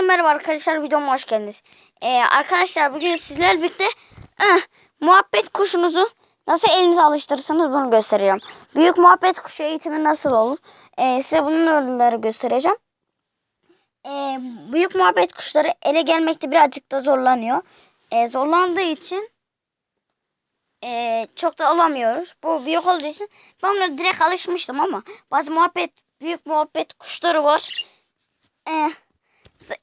Herkese merhaba arkadaşlar videoma hoş geldiniz. Ee, arkadaşlar bugün sizlerle birlikte eh, muhabbet kuşunuzu nasıl elinize alıştırırsanız bunu göstereceğim. Büyük muhabbet kuşu eğitimi nasıl olur? Ee, size bunun örnekleri göstereceğim. Ee, büyük muhabbet kuşları ele gelmekte birazcık da zorlanıyor. Ee, zorlandığı için ee, çok da alamıyoruz. Bu büyük olduğu için ben buna direkt alışmıştım ama bazı muhabbet büyük muhabbet kuşları var. Ee,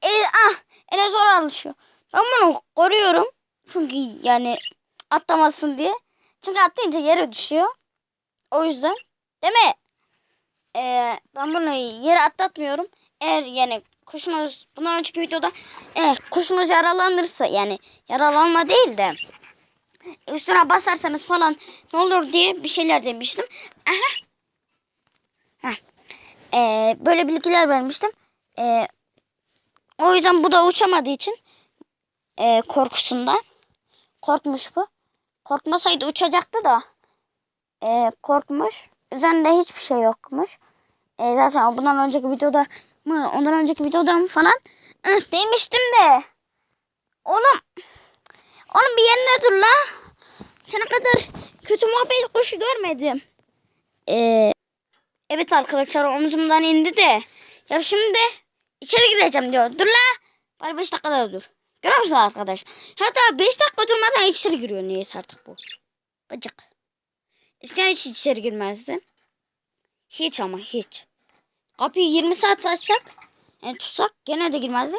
e, ah, ele zor alışıyor. Ben bunu koruyorum. Çünkü yani atlamasın diye. Çünkü atlayınca yere düşüyor. O yüzden. Değil mi? Ee, ben bunu yere atlatmıyorum. Eğer yani kuşunuz bundan önceki videoda eğer kuşunuz yaralanırsa yani yaralanma değil de üstüne basarsanız falan ne olur diye bir şeyler demiştim. Aha. Heh. Ee, böyle bilgiler vermiştim. Ee, o yüzden bu da uçamadığı için e, korkusundan korkmuş bu. Korkmasaydı uçacaktı da e, korkmuş. Üzerinde hiçbir şey yokmuş. E, zaten bundan önceki videoda mı ondan önceki videoda mı falan ıh, demiştim de. Oğlum oğlum bir yerine dur la. Sana kadar kötü muhabbet kuşu görmedim. E, evet arkadaşlar omzumdan indi de. Ya şimdi İçeri gireceğim diyor. Dur la. Bari 5 dakikada dur. Görüyor musun arkadaş? Hatta 5 dakika durmadan içeri giriyor niyeyse artık bu. Bacık. Eskiden hiç içeri girmezdi. Hiç ama hiç. Kapıyı 20 saat açsak yani tutsak gene de girmezdi.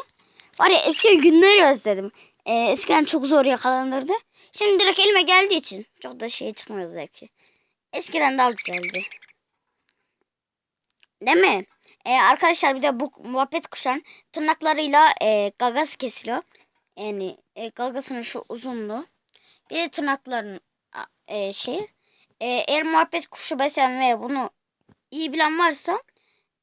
Var ya eski günleri özledim. Ee, eskiden çok zor yakalanırdı. Şimdi direkt elime geldiği için çok da şey çıkmıyor zevki. Eskiden daha güzeldi. Değil mi? Ee, arkadaşlar bir de bu muhabbet kuşların tırnaklarıyla e, gagası kesiliyor. Yani e, gagasının şu uzunluğu. Bir de tırnakların e, şeyi. E, eğer muhabbet kuşu besleyen ve bunu iyi bilen varsa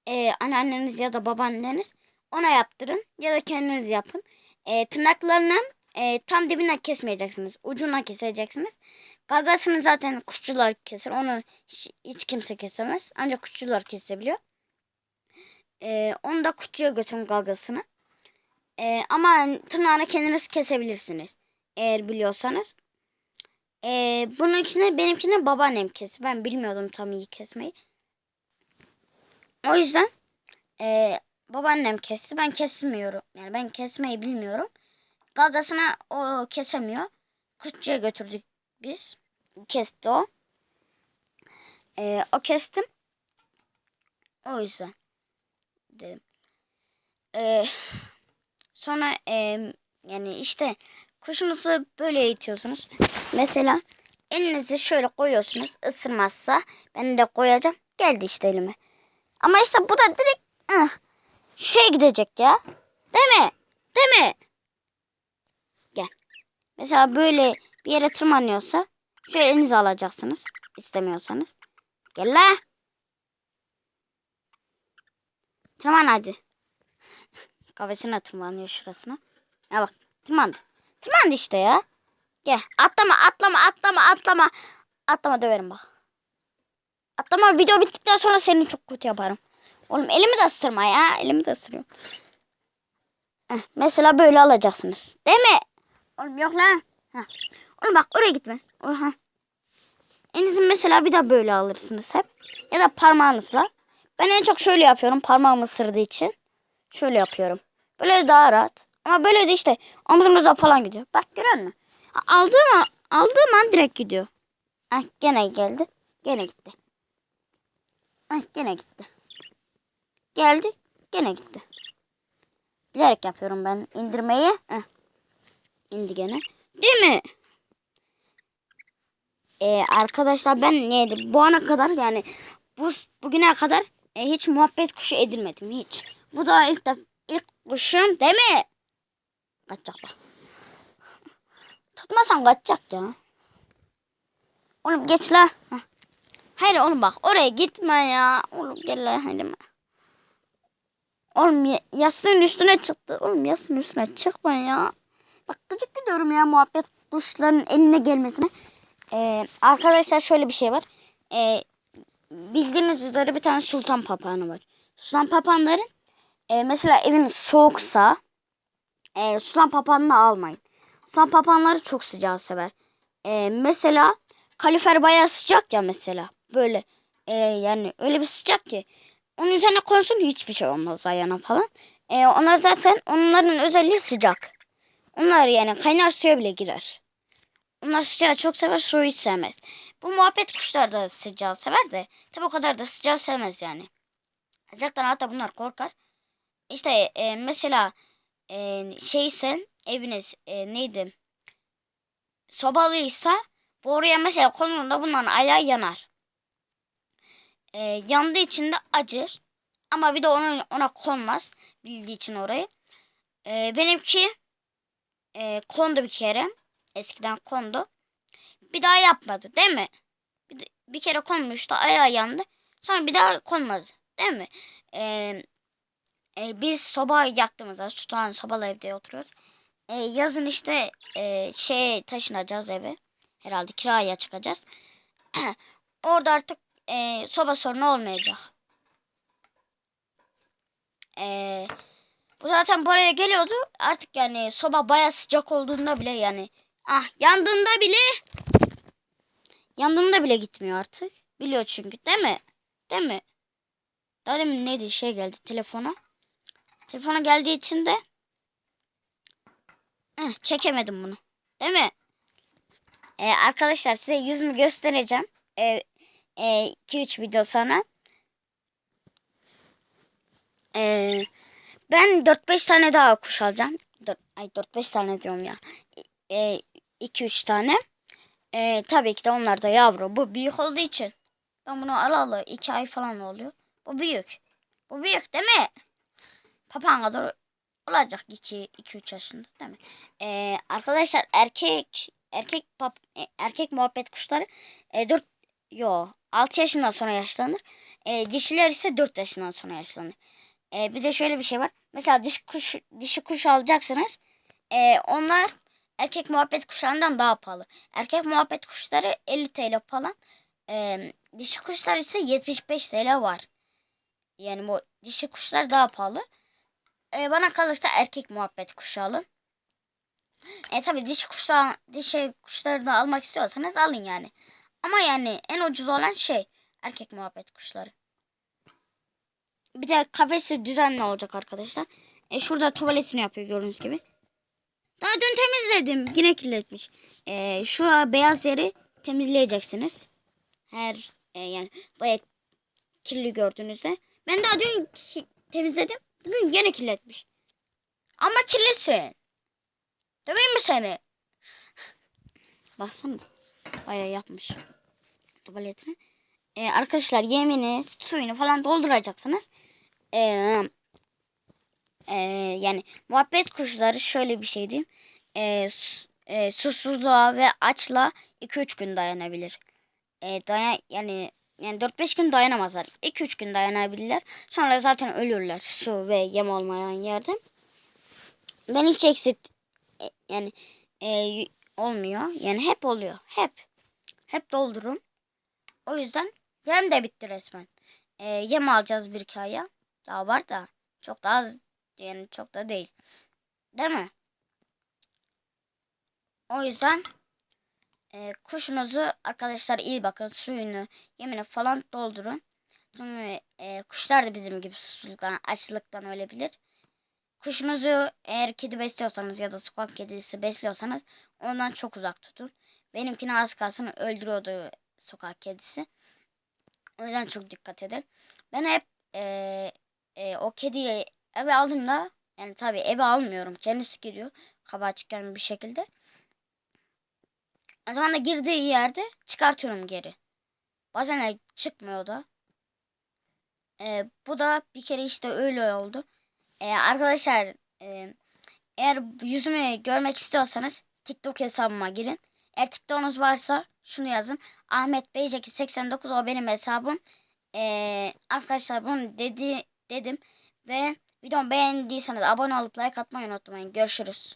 e, anneanneniz ya da babaanneniz ona yaptırın. Ya da kendiniz yapın. E, tırnaklarını e, tam dibinden kesmeyeceksiniz. Ucundan keseceksiniz. Gagasını zaten kuşçular keser. Onu hiç, hiç kimse kesemez. Ancak kuşçular kesebiliyor. Ee, onu da kuşçuya götürün gagasını. Ee, ama tırnağını kendiniz kesebilirsiniz. Eğer biliyorsanız. Ee, bununkini benimkini babaannem kesti. Ben bilmiyordum tam iyi kesmeyi. O yüzden e, babaannem kesti. Ben kesmiyorum. Yani ben kesmeyi bilmiyorum. Gagasına o kesemiyor. Kuşçuya götürdük biz. Kesti o. E, o kestim. O yüzden dedim. Ee, sonra e, yani işte kuşunuzu böyle eğitiyorsunuz. Mesela elinizi şöyle koyuyorsunuz. Isırmazsa ben de koyacağım. Geldi işte elime. Ama işte bu da direkt ıh, şey gidecek ya. Değil mi? Değil mi? Gel. Mesela böyle bir yere tırmanıyorsa şöyle elinizi alacaksınız. istemiyorsanız. Gel la. Tırman hadi. Kafesine tırmanıyor şurasına. Ya bak tırmandı. Tırmandı işte ya. Gel atlama atlama atlama atlama. Atlama döverim bak. Atlama video bittikten sonra seni çok kötü yaparım. Oğlum elimi de ısırma ya. Elimi de ısırıyor. Heh, mesela böyle alacaksınız. Değil mi? Oğlum yok lan. Heh. Oğlum bak oraya gitme. Oraya. Elinizi mesela bir daha böyle alırsınız hep. Ya da parmağınızla. Ben en çok şöyle yapıyorum parmağımı ısırdığı için. Şöyle yapıyorum. Böyle daha rahat. Ama böyle de işte omzumuza falan gidiyor. Bak görüyor musun? Aldığım, an, aldığım an direkt gidiyor. Heh, gene geldi. Gene gitti. Heh, gene gitti. Geldi. Gene gitti. Bilerek yapıyorum ben indirmeyi. Heh. İndi gene. Değil mi? Ee, arkadaşlar ben neydi? Bu ana kadar yani bu bugüne kadar e, hiç muhabbet kuşu edilmedim hiç. Bu da ilk de ilk kuşum değil mi? Kaçacak bak. Tutmasam kaçacak ya. Oğlum geç la. Heh. Hayır oğlum bak oraya gitme ya. Oğlum gel la hadi. Oğlum yastığın üstüne çıktı. Oğlum yastığın üstüne çıkma ya. Bak gıcık gidiyorum ya muhabbet kuşların eline gelmesine. Ee, arkadaşlar şöyle bir şey var. Ee, bildiğiniz üzere bir tane sultan papağanı var. Sultan papağanların e, mesela evin soğuksa e, sulan papağanını almayın. Sulan papağanları çok sıcağı sever. E, mesela kalifer bayağı sıcak ya mesela. Böyle e, yani öyle bir sıcak ki. Onun üzerine konsun hiçbir şey olmaz ayağına falan. E, onlar zaten onların özelliği sıcak. Onlar yani kaynar suya bile girer. Onlar sıcağı çok sever, suyu hiç sevmez. Bu muhabbet kuşları da sıcağı sever de tabi o kadar da sıcağı sevmez yani. Sıcaktan hatta bunlar korkar. İşte e, mesela e, şeyse eviniz e, neydi? Sobalıysa bu oraya mesela konulunda bunların ayağı yanar. E, yandığı için de acır. Ama bir de ona, ona konmaz. Bildiği için orayı. E, benimki e, kondu bir kere. Eskiden kondu. Bir daha yapmadı değil mi? Bir, de- bir kere konmuştu ayağı yandı. Sonra bir daha konmadı değil mi? Ee, e, biz soba yaktığımızda şu tane sobalı evde oturuyoruz. Ee, yazın işte e, şey taşınacağız eve. Herhalde kiraya çıkacağız. Orada artık e, soba sorunu olmayacak. Ee, bu zaten buraya geliyordu. Artık yani soba baya sıcak olduğunda bile yani ah yandığında bile yandığında bile gitmiyor artık. Biliyor çünkü değil mi? Değil mi? Daha demin neydi şey geldi telefona. Telefona geldiği için de eh, çekemedim bunu. Değil mi? Ee, arkadaşlar size yüzümü göstereceğim. 2-3 e, 2-3 video sonra. Ee, ben 4-5 tane daha kuş alacağım. 4, ay 4-5 tane diyorum ya. 2-3 tane. Ee, tabii ki de onlar da yavru. Bu büyük olduğu için. Ben bunu alalı 2 ay falan oluyor. Bu büyük. Bu büyük değil mi? Papağan kadar olacak 2-3 yaşında değil mi? Ee, arkadaşlar erkek erkek pap, e, erkek muhabbet kuşları e, 4 yo 6 yaşından sonra yaşlanır. E, dişiler ise 4 yaşından sonra yaşlanır. E, bir de şöyle bir şey var. Mesela dişi kuş dişi kuş alacaksınız. E, onlar erkek muhabbet kuşlarından daha pahalı. Erkek muhabbet kuşları 50 TL falan. E, dişi kuşlar ise 75 TL var. Yani bu dişi kuşlar daha pahalı. E, bana kalırsa erkek muhabbet kuşu alın. E tabi dişi kuşlar dişi kuşları da almak istiyorsanız alın yani. Ama yani en ucuz olan şey erkek muhabbet kuşları. Bir de kafesi düzenli olacak arkadaşlar. E şurada tuvaletini yapıyor gördüğünüz gibi. Daha dün temizledim. Yine kirletmiş. E, şura beyaz yeri temizleyeceksiniz. Her e, yani bayağı kirli gördüğünüzde. Ben daha dün temizledim. Bugün yine kirletmiş. Ama kirlisin. Döveyim mi seni? Baksana. Bayağı yapmış. Tuvaletini. Ee, arkadaşlar yemini, suyunu falan dolduracaksınız. Ee, e, yani muhabbet kuşları şöyle bir şey diyeyim. Ee, su- e, susuzluğa ve açla 2-3 gün dayanabilir. Ee, dayan, yani yani 4-5 gün dayanamazlar. 2-3 gün dayanabilirler. Sonra zaten ölürler su ve yem olmayan yerde. Ben hiç eksit e, yani e, olmuyor. Yani hep oluyor. Hep. Hep doldurun. O yüzden yem de bitti resmen. E, yem alacağız bir iki aya. Daha var da çok da az yani çok da değil. Değil mi? O yüzden e, kuşunuzu arkadaşlar iyi bakın. Suyunu, yemini falan doldurun. Sonra e, kuşlar da bizim gibi susuzluktan, açlıktan ölebilir. Kuşunuzu eğer kedi besliyorsanız ya da sokak kedisi besliyorsanız ondan çok uzak tutun. Benimkini az kalsın öldürüyordu sokak kedisi. O yüzden çok dikkat edin. Ben hep e, e, o kediyi eve aldığımda yani tabii eve almıyorum. Kendisi giriyor. Kabağa çıkan bir şekilde. O zaman da girdiği yerde çıkartıyorum geri. Bazen de çıkmıyor da. E, bu da bir kere işte öyle oldu. E, arkadaşlar e, eğer yüzümü görmek istiyorsanız TikTok hesabıma girin. Eğer TikTok'unuz varsa şunu yazın. Ahmet Beyceki 89 o benim hesabım. E, arkadaşlar bunu dedi, dedim. Ve videomu beğendiyseniz abone olup like atmayı unutmayın. Görüşürüz.